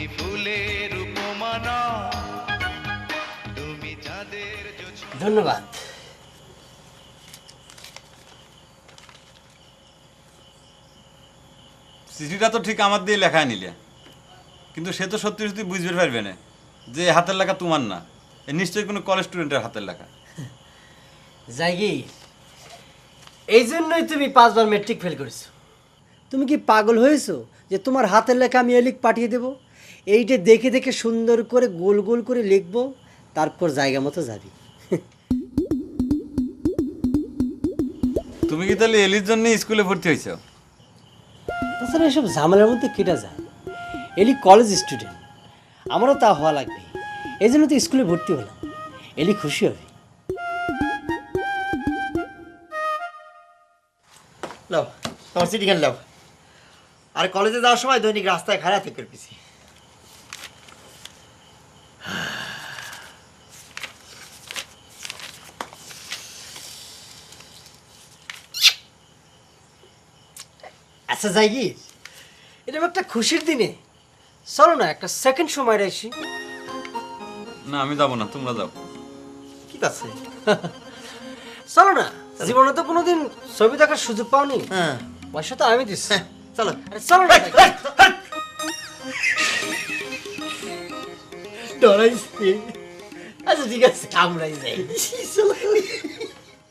তুমি ফুলের তুমি যাদের ধন্যবাদ। চিঠিটা তো ঠিক আমার দিয়ে লেখা নিলে। কিন্তু সে তো সত্যি সত্যি বুঝতে পারবে না যে হাতের লেখা তোমার না। এ নিশ্চয়ই কোনো কলেজ স্টুডেন্টের হাতের লেখা। জাগি এই জন্যই তুমি পাঁচবার মেট্রিক ফেল করেছ। তুমি কি পাগল হয়েছো যে তোমার হাতের লেখা আমি এলিক পাঠিয়ে দেব? এইটা দেখে দেখে সুন্দর করে গোল গোল করে লিখব তারপর জায়গা মতো যাবি। তুমি কি তাহলে এলির জন্য স্কুলে ভর্তি হয়েছো? তাছাড়া এসব ঝামেলার মধ্যে কেটে যায়। এলি কলেজ স্টুডেন্ট আমারও তা হওয়া লাগবে। এই জন্য তো স্কুলে ভর্তি হলাম। এলি খুশি হবে। লাও তোমার সিটি লাও আর কলেজে যাওয়ার সময় দৈনিক রাস্তায় খারাপ থেকে পিছি আচ্ছা যাই কি এটা একটা খুশির দিনে। চলো না একটা সেকেন্ড সময় রাখছি না আমি যাব না তোমরা যাও। কি আছে। চলো না জীবনে তো কোনোদিন ছবি দেখার সুযোগ পাওনি। হ্যাঁ। পয়সা তো আমি দিচ্ছি। হ্যাঁ, চলো। আরে চলো না। ডরাইছে। আচ্ছা ঠিক আছে আমরাই যাই। চলো।